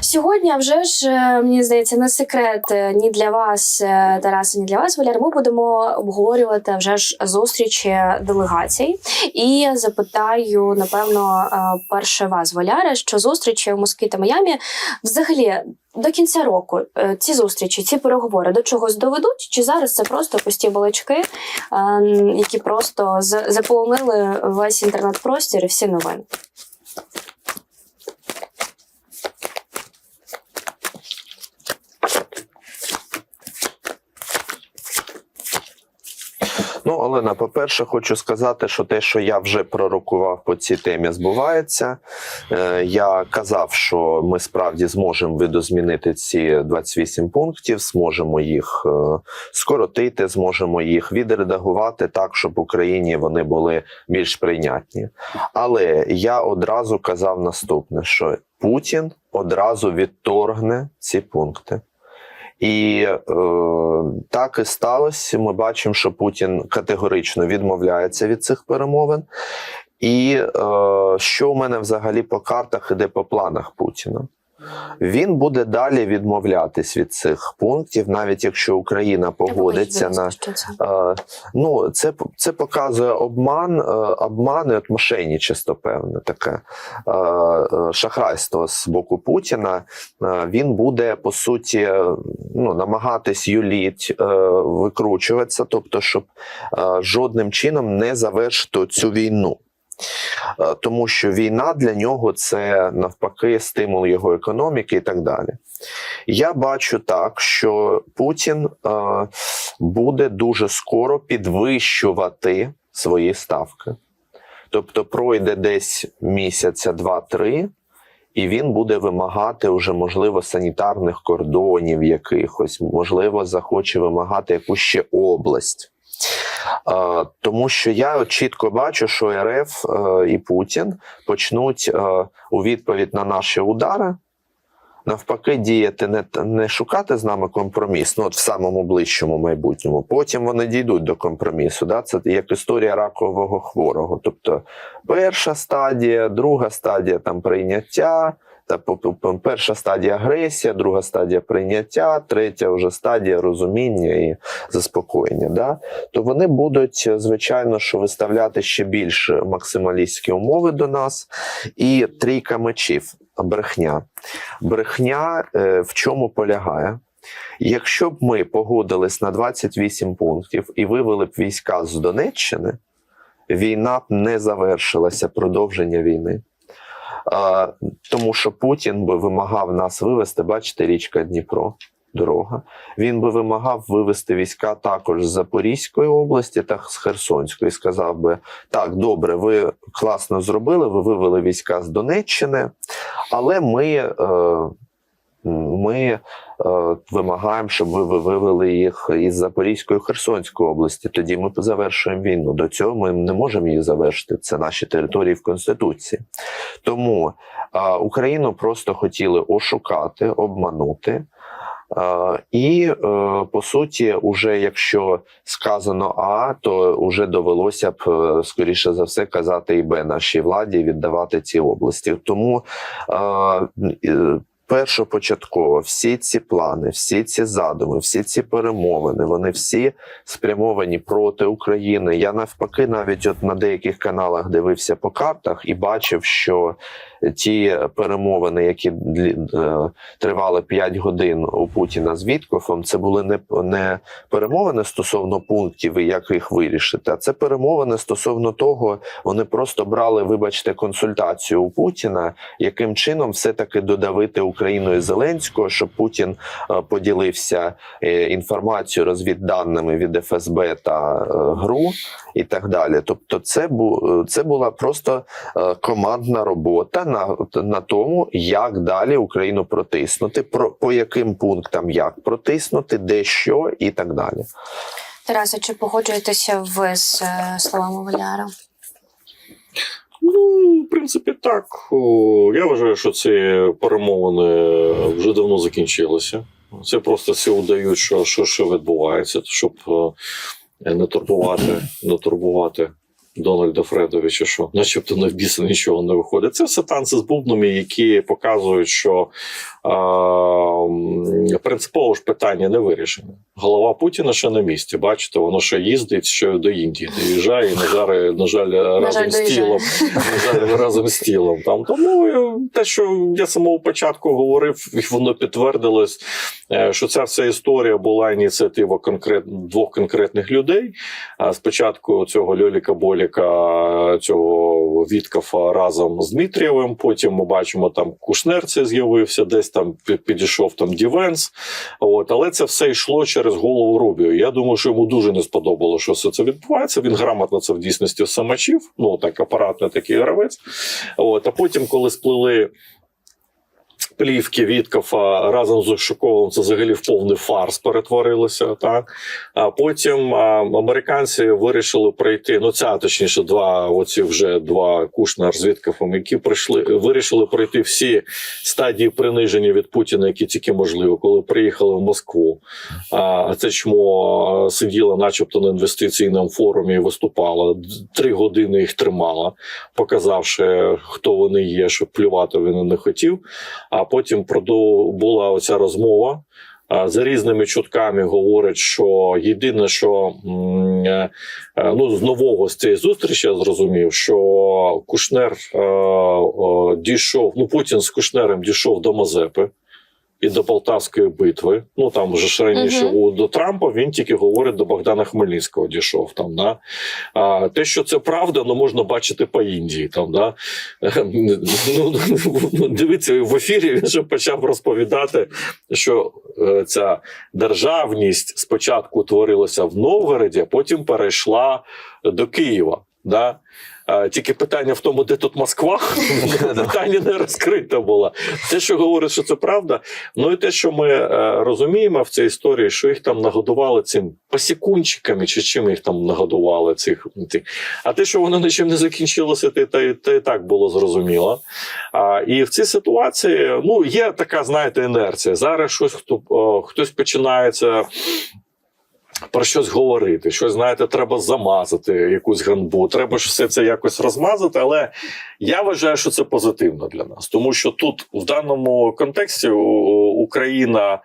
сьогодні? Вже ж е, мені здається, не секрет е, ні для вас, е, Тараса, ні для вас, Валяр. Ми будемо обговорювати вже ж зустрічі делегацій. І запитаю, напевно, перше вас, Валяре, що зустрічі в Москві та Майамі взагалі. До кінця року ці зустрічі, ці переговори до чогось доведуть? Чи зараз це просто пусті балачки, які просто заполонили весь інтернет-простір і всі новини? Ну, Олена, по-перше, хочу сказати, що те, що я вже пророкував по цій темі, збувається. Е, я казав, що ми справді зможемо видозмінити ці 28 пунктів, зможемо їх е, скоротити, зможемо їх відредагувати так, щоб Україні вони були більш прийнятні. Але я одразу казав наступне: що Путін одразу відторгне ці пункти. І е, так і сталося. Ми бачимо, що Путін категорично відмовляється від цих перемовин. І е, що у мене взагалі по картах іде по планах Путіна? Він буде далі відмовлятись від цих пунктів, навіть якщо Україна погодиться на Е, ну, це, це показує обман, е, обман і от мошенничество, певне таке е, е, шахрайство з боку Путіна. Е, Він буде по суті ну, намагатись юліть, е, викручуватися, тобто, щоб е, жодним чином не завершити цю війну. Е, Тому що війна для нього це навпаки стимул його економіки і так далі. Я бачу так, що Путін е, буде дуже скоро підвищувати свої ставки. Тобто пройде десь місяця, два-три, і він буде вимагати вже, можливо, санітарних кордонів якихось, можливо, захоче вимагати якусь ще область. Тому що я чітко бачу, що РФ е, і Путін почнуть е, у відповідь на наші удари навпаки діяти, не, не шукати з нами компроміс, ну от в самому ближчому майбутньому. Потім вони дійдуть до компромісу. Да? Це як історія ракового хворого. Тобто перша стадія, друга стадія там прийняття. По- перша стадія агресія, друга стадія прийняття, третя вже стадія розуміння і заспокоєння. Да? То вони будуть, звичайно, що виставляти ще більш максималістські умови до нас. І трійка мечів брехня. Брехня е, в чому полягає? Якщо б ми погодились на 28 пунктів і вивели б війська з Донеччини, війна б не завершилася продовження війни. Тому що Путін би вимагав нас вивести, бачите, річка Дніпро, дорога. Він би вимагав вивести війська також з Запорізької області та з Херсонської. Сказав би: так, добре, ви класно зробили, ви вивели війська з Донеччини, але ми. Е, ми вимагаємо, щоб ви ви вивели їх із Запорізької Херсонської області. Тоді ми завершуємо війну. До цього ми не можемо її завершити. Це наші території в Конституції. Тому е, Україну просто хотіли ошукати, обманути. Е, І е, по суті, уже якщо сказано А, то вже довелося б е, скоріше за все казати і Б нашій владі віддавати ці області. Тому е, е, першопочатково всі ці плани, всі ці задуми, всі ці перемовини, вони всі спрямовані проти України. Я навпаки, навіть от на деяких каналах дивився по картах і бачив, що ті перемовини, які е, тривали 5 годин у Путіна з Віткофом, це були не, не перемовини стосовно пунктів і як їх вирішити, а це перемовини стосовно того, вони просто брали, вибачте, консультацію у Путіна, яким чином все-таки додавити Україну і Зеленського, щоб Путін е, поділився е, інформацією, розвідданими від ФСБ та ГРУ і так далі. Тобто, це бу це була просто командна робота на, на тому, як далі Україну протиснути, про по яким пунктам як протиснути, де що і так далі. Тараса, чи погоджуєтеся ви з е, словами Валяра? Ну, в принципі, так. Я вважаю, що ці перемовини вже давно закінчилися. Це просто всі удають, що, що, що відбувається, щоб е, не турбувати, не турбувати Дональда Фредовича, що начебто на біса нічого не виходить. Це все танці з бубнами, які показують, що принципово ж питання не вирішене. Голова Путіна ще на місці. Бачите, воно ще їздить, ще до Індії доїжджає, і на жаль, на жаль, разом з тілом. На жаль, разом з тілом. Там тому е, те, що я самого початку говорив, і воно підтвердилось, е, що ця вся історія була ініціатива конкрет двох конкретних людей. Спочатку цього Льоліка Боліка, цього Віткафа разом з Дмитрієвим. Потім ми бачимо, там Кушнер це з'явився, десь там підійшов там Дівенс. От, але це все йшло через голову Рубіо. Я думаю, що йому дуже не сподобало, що все це відбувається. Він грамотно це в дійсності самачів. Ну так апаратний такий гравець. От, а потім, коли сплили. Плівки Віткофа разом з Ушаковим це взагалі в повний фарс перетворилося. Так а потім а, американці вирішили пройти. Ну ця точніше, два оці вже два Кушнер з Віткофом, які прийшли, вирішили пройти всі стадії приниження від Путіна, які тільки можливо, коли приїхали в Москву. А це чмо сиділа, начебто, на інвестиційному форумі і виступала. Три години їх тримала, показавши, хто вони є, щоб плювати він не хотів. А потім була оця розмова. За різними чутками говорять, що єдине, що е, е, ну з нового з цієї зустрічі я зрозумів, що Кушнер е, дійшов. Ну Путін з Кушнером дійшов до Мазепи і до Полтавської битви. Ну там вже ж раніше у до Трампа він тільки говорить до Богдана Хмельницького. Дійшов там. Да? А, те, що це правда, ну можна бачити по Індії. Там да ну, ну дивіться в ефірі. Він же почав розповідати, що е, ця державність спочатку творилася в Новгороді, а потім перейшла до Києва. Да? Тільки питання в тому, де тут Москва, питання не розкрите було. Те, що говорить, що це правда, ну і те, що ми е, розуміємо в цій історії, що їх там нагодували цим посікунчиками, чи чим їх там нагодували цих. цих. А те, що воно нічим не закінчилося, те, те, те і так було зрозуміло. А, і в цій ситуації ну, є така, знаєте, інерція. Зараз щось хто, хтось починається. Про щось говорити, щось знаєте, треба замазати якусь ганбу. Треба ж все це якось розмазати. Але я вважаю, що це позитивно для нас, тому що тут в даному контексті Україна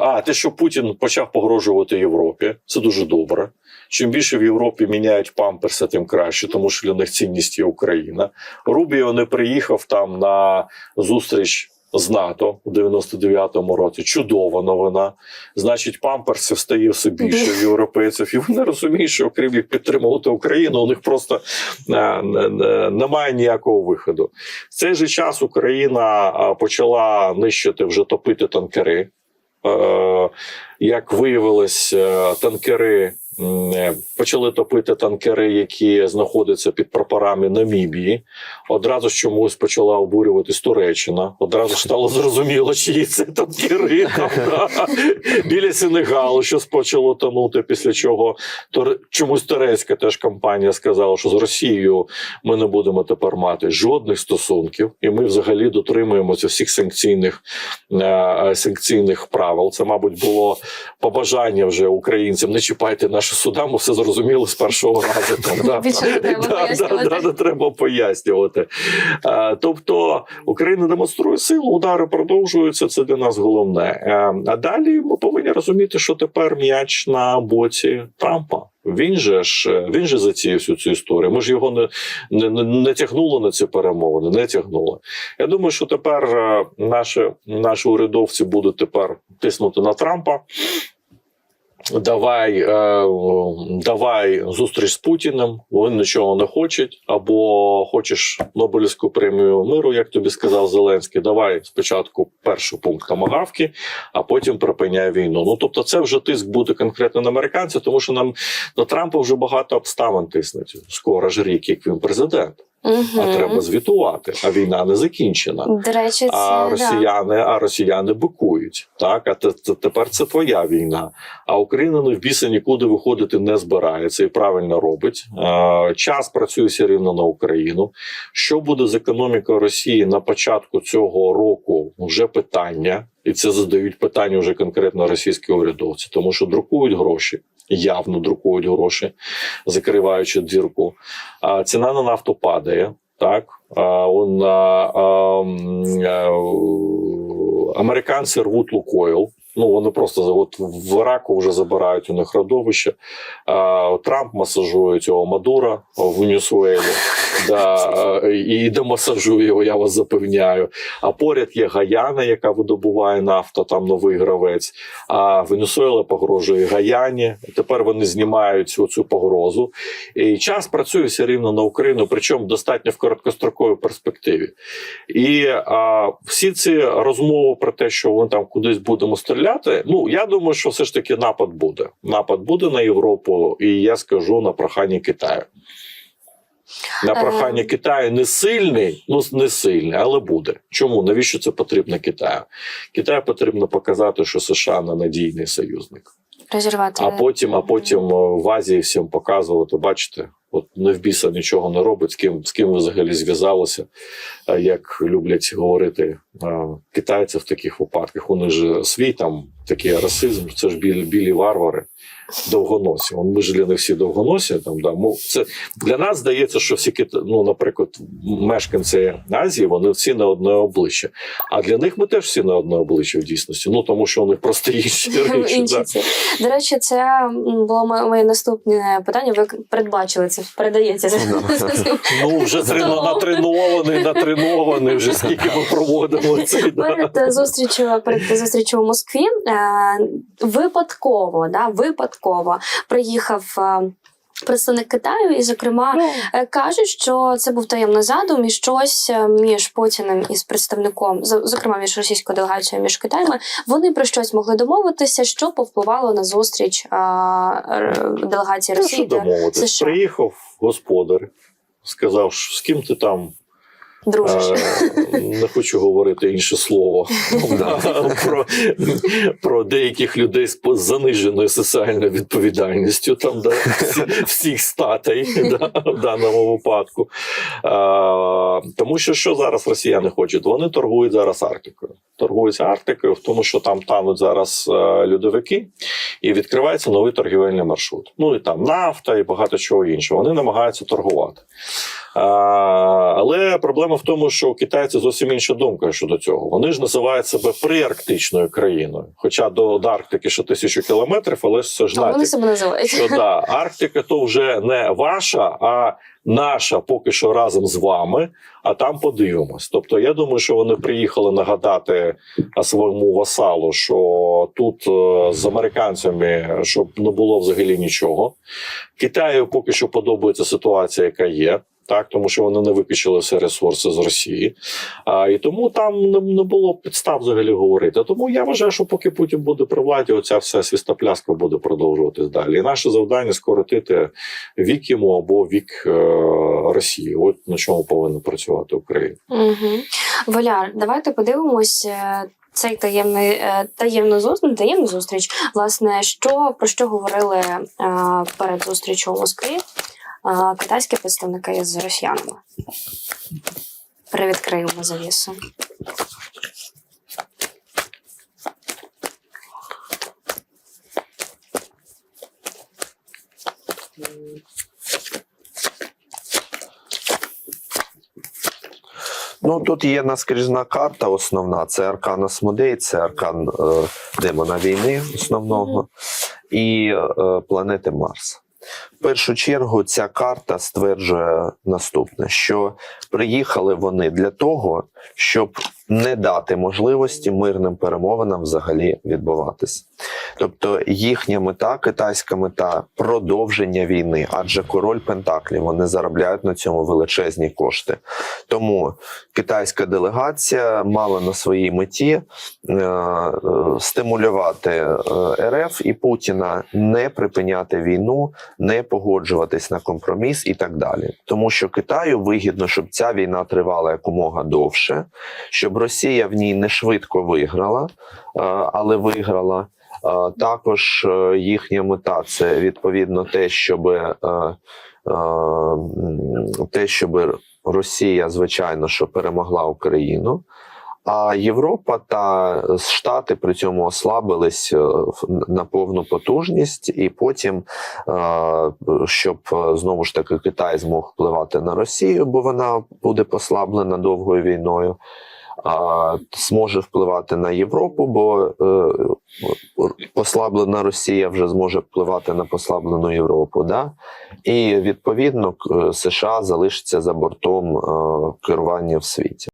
а те, що Путін почав погрожувати Європі, це дуже добре. Чим більше в Європі міняють памперси, тим краще, тому що для них цінність є Україна. Рубіо не приїхав там на зустріч. З НАТО у 99-му році чудова новина. Значить, памперсів стає все більше в європейців, і вони розуміють, що окрім як підтримувати Україну, у них просто е, не- не- немає ніякого виходу. В цей же час Україна е, почала нищити вже топити танкери. Е, Як виявилось, танкери почали топити танкери, які знаходяться під прапорами Намібії. Одразу ж чомусь почала обурюватись Туреччина. Одразу ж стало зрозуміло, чиї це танкери біля Сенегалу, що почало тонути. Після чого чомусь турецька теж компанія сказала, що з Росією ми не будемо тепер мати жодних стосунків, і ми взагалі дотримуємося всіх санкційних е, санкційних правил. Це, мабуть, було побажання вже українцям. Не чіпайте наші суда, ми все зрозуміли з першого разу. Там, да. Треба пояснювати. Тобто Україна демонструє силу, удари продовжуються. Це для нас головне. Е, А далі ми повинні розуміти, що тепер м'яч на боці Трампа. Він же ж е, він же затіяв всю цю історію. Ми ж його не, не, не, не тягнули на ці перемовини, не тягнули. Я думаю, що тепер е, наші, наші урядовці будуть тепер тиснути на Трампа. Давай, е, давай зустріч з Путіним. Він нічого не хочуть. Або хочеш Нобелівську премію миру, як тобі сказав Зеленський. Давай спочатку перший пункт тамагавки, а потім припиняй війну. Ну тобто, це вже тиск буде конкретно на американців, тому що нам на Трампа вже багато обставин тиснуть. Скоро ж рік, як він президент, а треба звітувати. А війна не закінчена. До речі, це А да. росіяни, а росіяни бикують. Так, а те- те- тепер це твоя війна. А Україна не в біса нікуди виходити не збирається і правильно робить. Е, час працює все рівно на Україну. Що буде з економікою Росії на початку цього року? Вже питання. і це задають питання вже конкретно російські урядовці, тому що друкують гроші, явно друкують гроші, закриваючи дірку. А ціна на нафту падає. Так, а, он, а, а, а, американці рвуть Лукойл. Ну вони просто от в Іраку вже забирають у них родовище. Трамп масажує цього Мадура в Венесуелі. Да, і демасажує його, я вас запевняю. А поряд є Гаяна, яка видобуває нафту, там новий гравець. А Венесуела погрожує Гаяні. Тепер вони знімають цю, цю погрозу. І час працює все рівно на Україну, причому достатньо в короткостроковій перспективі. І а, всі ці розмови про те, що ми там кудись будемо стріляти. Ну я думаю, що все ж таки напад буде. Напад буде на Європу, і я скажу на прохання Китаю. На Е. прохання Китаю не сильний, ну не сильний, але буде. Чому? Навіщо це потрібно Китаю? Китаю потрібно показати, що США не надійний союзник. Розірвати. А потім, а потім в Азії всім показувати, бачите, от не в біса нічого не робить, з ким, з ким ви взагалі зв'язалися, як люблять говорити а, китайці в таких випадках. Вони ж свій там такий расизм, це ж білі, білі варвари, довгоносі. Ми ж для них всі довгоносі. Там, да. Це, для нас здається, що всі кита... ну, наприклад, мешканці Азії, вони всі на одне обличчя. А для них ми теж всі на одне обличчя в дійсності. Ну тому що у них просто інші речі. Інші да. До речі, це було моє, моє наступне питання. Ви передбачили це, передається. Ну, вже трено, натренований, натренований, вже скільки ми проводимо Перед зустрічю перед зустрічю в Москві е, випадково, да, випадково приїхав. е, Представник Китаю, і зокрема е, кажуть, що це був таємний задум і щось між Путіним і з представником, зокрема між російською делегацією, між Китаями, вони про щось могли домовитися, що повпливало на зустріч р- делегації Ну, що Росії? США. Приїхав господар, сказав, що з ким ти там дружиш. Е, Не хочу говорити інше слово про, про деяких людей з заниженою соціальною відповідальністю, там да, всі- всіх статей да, в даному випадку. А, тому що що зараз росіяни хочуть? Вони торгують зараз Арктикою. Торгуються Арктикою, в тому, що там тануть зараз е, льодовики, і відкривається новий торгівельний маршрут. Ну і там нафта і багато чого іншого. Вони намагаються торгувати. А, але проблема в тому, що у китайці зовсім інша думка щодо цього. Вони ж називають себе приарктичною країною. Хоча до, до Арктики ще тисячу кілометрів, але це ж А вони себе називають. що да, Арктика то вже не ваша, а наша поки що разом з вами. А там подивимось. Тобто, я думаю, що вони приїхали нагадати своєму васалу, що тут е, з американцями щоб не було взагалі нічого. Китаю поки що подобається ситуація, яка є. Так, тому що вони не викачали всі ресурси з Росії, а і тому там не, не було підстав взагалі говорити. Тому я вважаю, що поки Путін буде при владі, оця вся свістопляска буде продовжуватись далі. І наше завдання скоротити вік йому або вік е, Росії. От на чому повинна працювати Україна. Угу. Валяр, давайте подивимось. е, Цей таємний е, таємну зустріч, таємну зустріч, власне, що про що говорили е, перед зустрічю у Москві китайські представники з росіянами. Привідкриємо завісу. Ну тут є наскрізна карта основна. Це аркан Асмодей, це аркан е, демона війни основного і е, планети Марс. В першу чергу ця карта стверджує наступне: що приїхали вони для того, щоб не дати можливості мирним перемовинам взагалі відбуватись. Тобто їхня мета, китайська мета продовження війни, адже король Пентаклів вони заробляють на цьому величезні кошти. Тому китайська делегація мала на своїй меті е, е, стимулювати РФ і Путіна не припиняти війну, не погоджуватись на компроміс і так далі. Тому що Китаю вигідно, щоб ця війна тривала якомога довше, щоб Росія в ній не швидко виграла, е, але виграла. Е, Також е, їхня мета це відповідно те, щоб те, щоб Росія, звичайно, що перемогла Україну. А Європа та Штати при цьому ослабились на повну потужність, і потім, щоб знову ж таки Китай змог впливати на Росію, бо вона буде послаблена довгою війною. Зможе впливати на Європу, бо е, послаблена Росія вже зможе впливати на послаблену Європу. Да? І відповідно к- США залишиться за бортом е, керування в світі.